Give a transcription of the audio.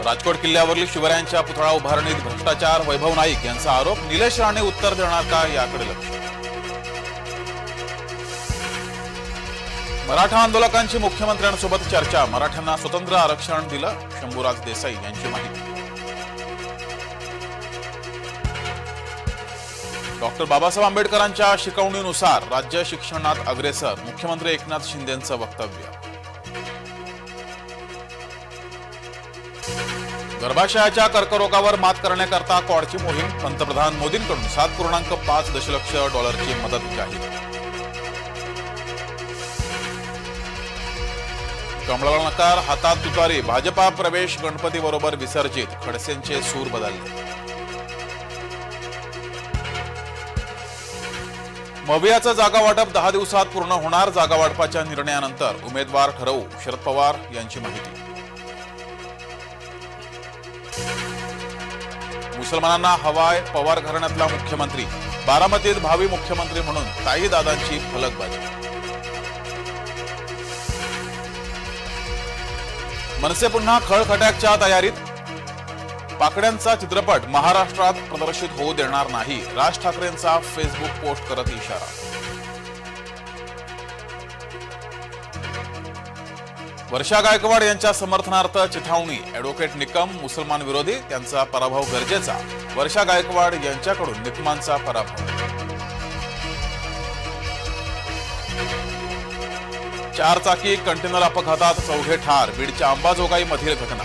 राजकोट किल्ल्यावरील शिवरायांच्या पुतळा उभारणीत भ्रष्टाचार वैभव नाईक यांचा आरोप. निलेश राणे उत्तर देणार का याकडे लक्ष? मराठा आंदोलकांची मुख्यमंत्र्यांसोबत चर्चा. मराठ्यांना स्वतंत्र आरक्षण दिलं शंभूराज देसाई यांची माहिती. डॉक्टर बाबासाहेब आंबेडकरांच्या शिकवणीनुसार राज्य शिक्षणात अग्रेसर. मुख्यमंत्री एकनाथ शिंदेंचं वक्तव्य. गर्भाशयाच्या कर्करोगावर मात करण्याकरता कॉडची मोहीम पंतप्रधान मोदींकडून सात पूर्णांक पाच दशलक्ष डॉलरची मदत जाहीर. कमळाला नकार हातात तुतारी भाजपा प्रवेश गणपती बरोबर विसर्जित खडसेंचे सूर बदलले. मवियाचं जागा वाटप दहा दिवसात पूर्ण होणार जागा वाटपाच्या निर्णयानंतर उमेदवार ठरवू शरद पवार यांची माहिती. मुसलमानांना हवाय पवार घराण्यातला मुख्यमंत्री बारामतीत भावी मुख्यमंत्री म्हणून ताई दादांची फलकबाजी. मनसे पुन्हा खळखट्याकच्या तयारीत? पाकड्यांचा चित्रपट महाराष्ट्रात प्रदर्शित होऊ देणार नाही राज ठाकरेंचा फेसबुक पोस्ट करत इशारा. वर्षा गायकवाड यांच्या समर्थनार्थ चिथावणी ॲडव्होकेट निकम मुसलमान विरोधी त्यांचा पराभव गरजेचा. वर्षा गायकवाड यांच्याकडून निकमांचा पराभव. चारचाकी कंटेनर अपघातात चौघे ठार बीडच्या अंबाजोगाई मधील घटना.